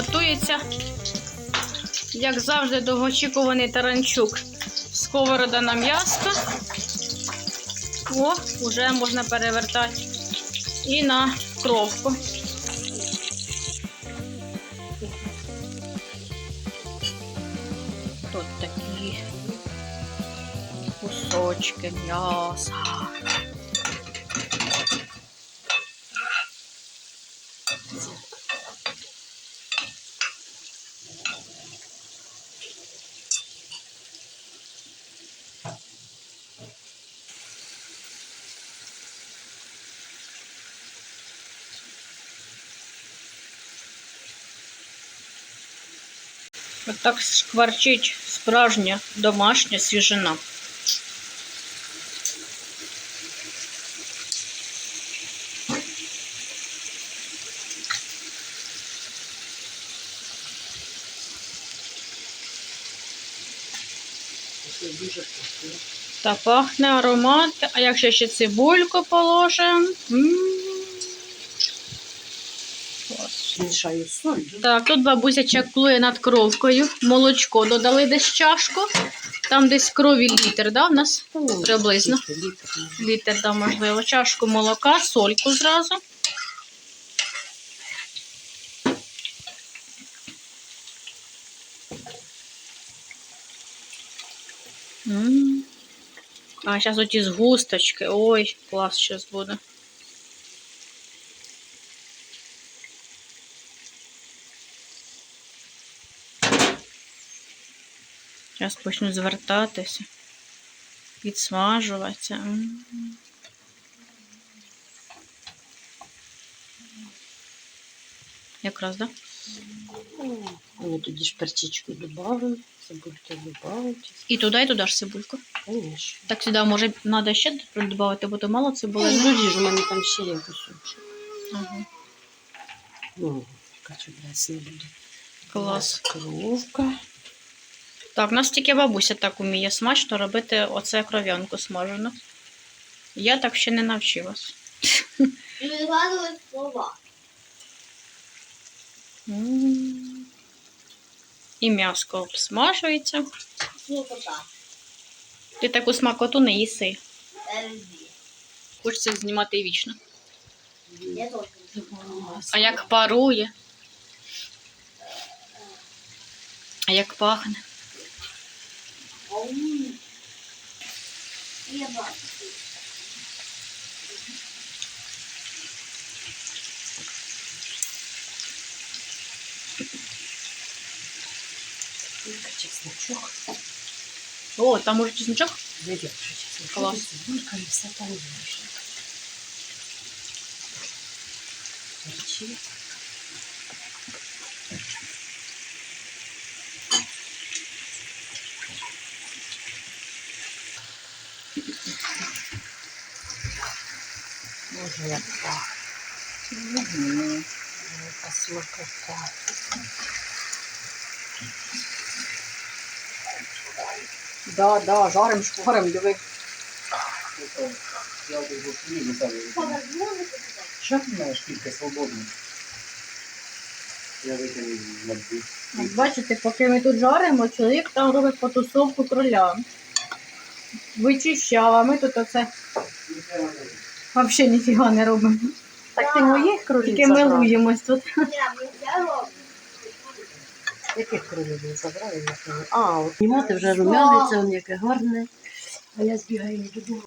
Готується, як завжди, довгоочікуваний таранчук. Сковорода на м'ясо. О, вже можна перевертати. І на кровку. Тут такі кусочки м'яса. Отак шкварчить справжня домашня свіжина. Та пахне аромат. А якщо ще цибульку положимо. м Клас. Мішаю соль. Так, тут бабуся чаклує над кровкою. Молочко додали десь чашку. Там десь крові літр, да, в нас? Приблизно. Скільки літрів? Літр, да, можливо. Чашку молока, сольку зразу. М. А зараз оті згусточки. Ой, клас зараз буде. Зараз почну звертатися, підсмажуватися. Якраз, так? Да? Ми тоді ж перчичку додамо, цибульки додамо. І туди, і туди ж цибульку. Звісно. Так сюди, може, треба ще додати, бо то мало цибули. Ну, ж у мене там ще є кусочок. Ага. Ну, качуляць не буде. Клас. Кровка. Так, у нас тільки бабуся так уміє смачно робити оце кров'янку смажену. Я так ще не навчилась. І відгадувати слова. І м'яско обсмажується. Ти таку смакоту не їси. Хочеться знімати вічно. А як парує. А як пахне. Ау. Я бачу. Цибулька, чесночок. О, там може чесночок? Зайдет вже чесночок. Клас. Цибулька і все там є. Боже, як пахне. Да, да, жарим, шпарим, диви. Що ти знаєш кілька свободних? Я витягнув на дві. От Бачите, поки ми тут жаримо, чоловік там робить потусовку кроля. Вичищав, а ми тут оце взагалі ніфіга не робимо. Так ти моїх кролів Тільки забрав? милуємось тут. Яких кролів він забрав? я не знаю. А, от знімати вже рум'яниця, він яке гарне. А я збігаю додому.